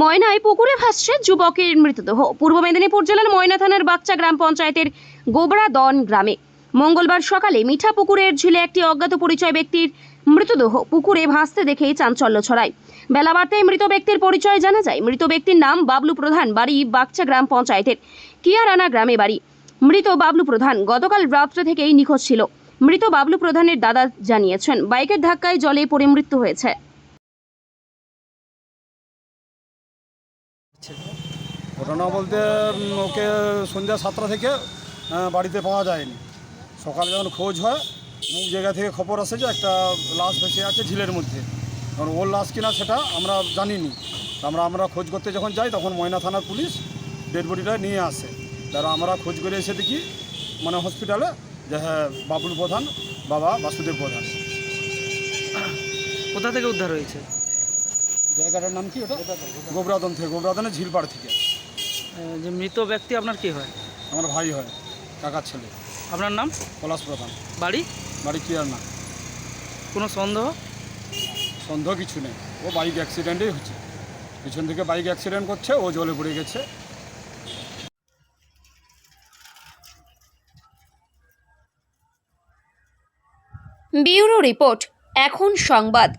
ময়নায় পুকুরে ভাসছে যুবকের মৃতদেহ। পূর্ব মেদিনীপুর জেলার ময়না থানার বাগচা গ্রাম পঞ্চায়েতের গোবরাদন গ্রামে। মঙ্গলবার সকালে মিঠা পুকুরের ঝিলে একটি অজ্ঞাত পরিচয় ব্যক্তির মৃতদেহ পুকুরে ভাসতে দেখে চাঞ্চল্য ছড়ায়। বেলা বাড়তেই মৃত ব্যক্তির পরিচয় জানা যায়। মৃত ব্যক্তির নাম বাবলু প্রধান, বাড়ি বাগচা গ্রাম পঞ্চায়েতের কিয়ারানা গ্রামে বাড়ি। মৃত বাবলু প্রধান গতকাল রাত্রে থেকেই নিখোঁজ ছিল। মৃত বাবলু প্রধানের দাদা জানিয়েছেন, বাইকের ধাক্কায় জলে পড়ে মৃত্যু হয়েছে। ঘটনা বলতে ওকে সন্ধ্যা সাতটা থেকে বাড়িতে পাওয়া যায়নি। সকালে যখন খোঁজ হয়, মুখ জায়গা থেকে খবর আসে যে একটা লাশ ভেসে আছে ঝিলের মধ্যে। কারণ ওর লাশ কিনা সেটা আমরা জানিনি। আমরা আমরা খোঁজ করতে যখন যাই, তখন ময়না থানার পুলিশ ডেড বডিটা নিয়ে আসে। তারা আমরা খোঁজ করে এসে দেখি মানে হসপিটালে, যে হ্যাঁ বাবুল প্রধান, বাবা বাসুদেব প্রধান। কোথা থেকে উদ্ধার হয়েছে? জায়গাটার নাম কি ওটা? গোবরাদন থেকে গোবরাদনের ঝিলপাড় থেকে। যে মৃত ব্যক্তি আপনার কি হয়? আমার ভাই হয় কাকার ছেলে। আপনার নাম? পলাশ প্রধান। বাড়ি? বাড়ি কি আর না। কোনো সন্দেহ? সন্দেহ কিছু নেই। ও বাইক অ্যাক্সিডেন্টেই হচ্ছে। পিছন থেকে বাইক অ্যাক্সিডেন্ট করছে ও জলে পড়ে গেছে। ব্যুরো রিপোর্ট এখন সংবাদ।